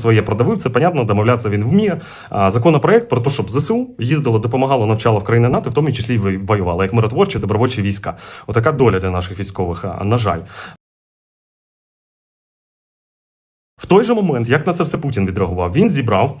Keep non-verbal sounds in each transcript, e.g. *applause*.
своє продавив. Це понятно, домовлятися він вміє. Законопроект про те, щоб ЗСУ їздило, допомагало, навчало в країни НАТО, в тому числі ви- воювало, як миротворчі, добровольчі війська. Отака доля для наших військових. На жаль. В той же момент, як на це все Путін відреагував, він зібрав.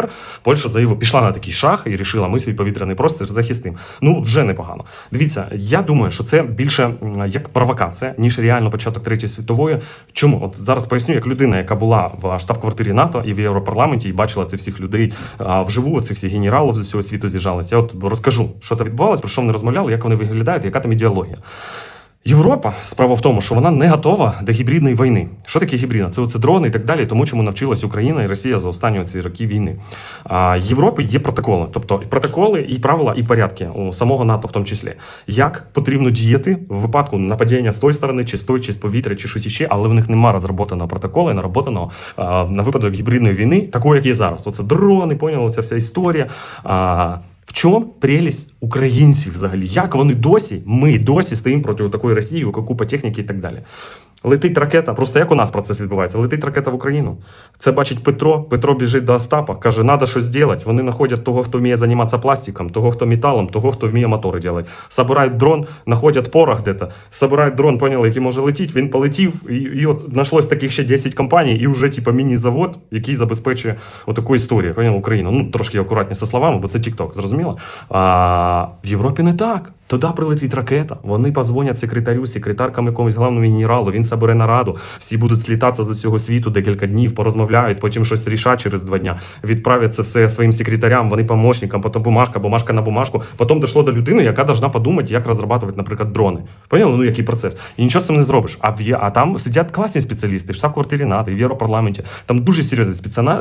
Польща заявила, пішла на такий шаг і рішила, ми свій повітряний простір захистимо. Ну вже непогано. Дивіться, я думаю, що це більше як провокація, ніж реально початок третьої світової. Чому? От зараз поясню, як людина, яка була в штаб-квартирі НАТО і в Європарламенті, і бачила цих всіх людей вживу, цих всіх генералів з усього світу з'їжджалися. Я от розкажу, що там відбувалось, про що вони розмовляли, як вони виглядають, яка там ідеологія. Європа справа в тому, що вона не готова до гібридної війни. Що таке гібридна? Це оце дрони і так далі, тому чому навчилась Україна і Росія за останні ці роки війни. А Європи є протоколи, тобто протоколи і правила, і порядки у самого НАТО, в тому числі, як потрібно діяти в випадку нападіння з тої сторони, чи з тої, чи з повітря, чи щось іще, але в них немає розроботаного протоколу, і нароботаного на випадок гібридної війни, такої, як є зараз. Оце дрони, поняли, ця вся історія. А, чому прелість українців взагалі? Як вони досі, ми досі стоїмо проти такої Росії, яка техніки і так далі. Летить ракета, просто як у нас процес відбувається? Летить ракета в Україну. Це бачить Петро. Петро біжить до Остапа, каже, треба щось зробити. Вони знаходять того, хто вміє займатися пластиком, того, хто металом, того, хто вміє мотори робити. Собирають дрон, знаходять порох де-то, собирають дрон, поняли, який може летіти. Він полетів, і, і от знайшлось таких ще 10 компаній, і вже типа міні-завод, який забезпечує отаку історію. Поняли, Україну. Ну трошки акуратні зі словами, бо це TikTok, зрозуміло? А в Європі не так. Туди прилетить ракета. Вони позвонять секретарю, секретаркам якомусь главному генералу. Він собере нараду. Всі будуть слітатися з усього світу декілька днів, порозмовляють, потім щось рішать через два дня. Відправлять це все своїм секретарям, вони помощникам, потім бумажка, бумажка на бумажку. Потім дійшло до людини, яка должна подумати, як розробляти, наприклад, дрони. Поняли? Ну який процес? І нічого з цим не зробиш. А в а там сидять класні спеціалісти, штаб-квартирі НАТО, в Європарламенті. Там дуже серйозні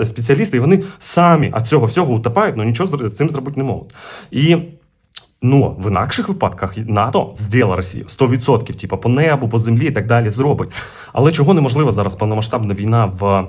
спеціалісти, і вони самі від цього всього утопають, але нічого з з цим зробити не можуть. І Ну, в інакших випадках НАТО зділа Росію 100%, типу по небу, по землі і так далі зробить. Але чого неможливо зараз повномасштабна війна в.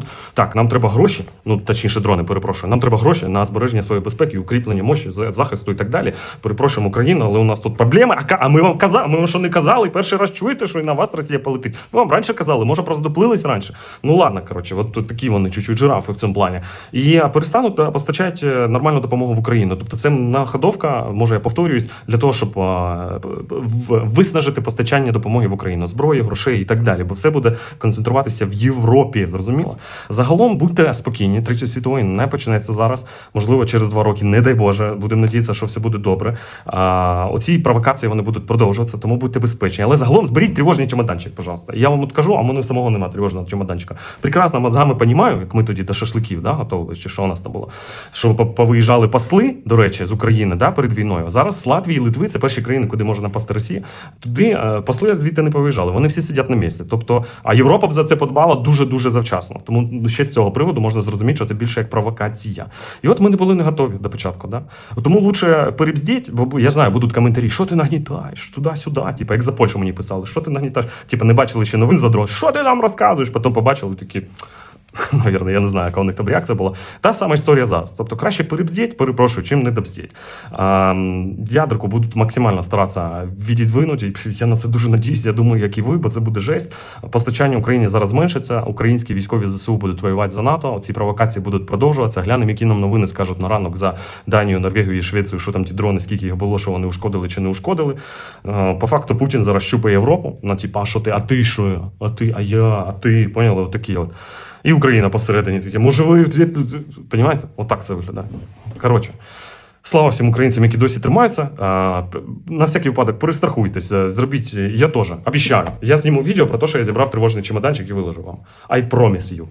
так, нам треба гроші, ну точніше, дрони, перепрошую. Нам треба гроші на збереження своєї безпеки, укріплення мощі, за- захисту і так далі. Перепрошуємо Україну, але у нас тут проблеми. А, а ми вам казали, ми вам що не казали, перший раз чуєте, що і на вас Росія полетить. Ми вам раніше казали, може просто доплились раніше. Ну ладно, коротше, от такі вони чуть-чуть жирафи в цьому плані. І е, перестануть е, постачати е, нормальну допомогу в Україну. Тобто це находовка, може я повторююсь, для того, щоб виснажити постачання допомоги в Україну, зброї, грошей і так далі. Бо все буде концентруватися в Європі. Зрозуміло? Загалом будьте спокійні. Третьої світової не почнеться зараз. Можливо, через два роки, не дай Боже, будемо надіятися, що все буде добре. А, оці провокації вони будуть продовжуватися, тому будьте безпечні. Але загалом зберіть тривожний чемоданчик, пожалуйста. Я вам от кажу, а в мене самого немає тривожного чемоданчика. Прекрасно мозгами понімаю, як ми тоді до шашликів да, готували, чи що у нас там було. Що по- повиїжджали посли, до речі, з України да, перед війною. Зараз з Латвії, Литви це перші країни, куди може напасти Росія. Туди е, посли звідти не повиїжджали. Вони всі сидять на місці. Тобто, а Європа б за це подбала дуже дуже завчасно. Тому ну, ще з цього приводу можна зрозуміти, що це більше як провокація. І от ми не були не готові до початку. Да? Тому лучше перебздіть, бо я знаю, будуть коментарі, що ти нагнітаєш туди-сюди. Типу, як за Польщу мені писали, що ти нагнітаєш? Типу, не бачили ще новин за дрон. Що ти нам розказуєш? Потім побачили такі. *laughs* Навірно, я не знаю, яка у них там реакція була. Та сама історія зараз. Тобто краще перебздіть, перепрошую, чим не добздіть. Ядерку будуть максимально старатися відідвинути. Я на це дуже надіюсь. Я думаю, як і ви, бо це буде жесть. Постачання Україні зараз зменшиться. Українські військові ЗСУ будуть воювати за НАТО. Ці провокації будуть продовжуватися. Глянемо, які нам новини скажуть на ранок за Данію, Норвегію і Швецію, що там ті дрони, скільки їх було, що вони ушкодили чи не ушкодили. Е, По факту Путін зараз щупає Європу. На типа, що ти, а ти що? А ти, а я, а ти. Поняли? Отакі от. І Україна посередині Такі, Може, ви Понімаєте? Отак це виглядає. Коротше. Слава всім українцям, які досі тримаються. На всякий випадок перестрахуйтеся, зробіть. Я теж обіцяю. Я зніму відео про те, що я зібрав тривожний чемоданчик і виложу вам. I promise you.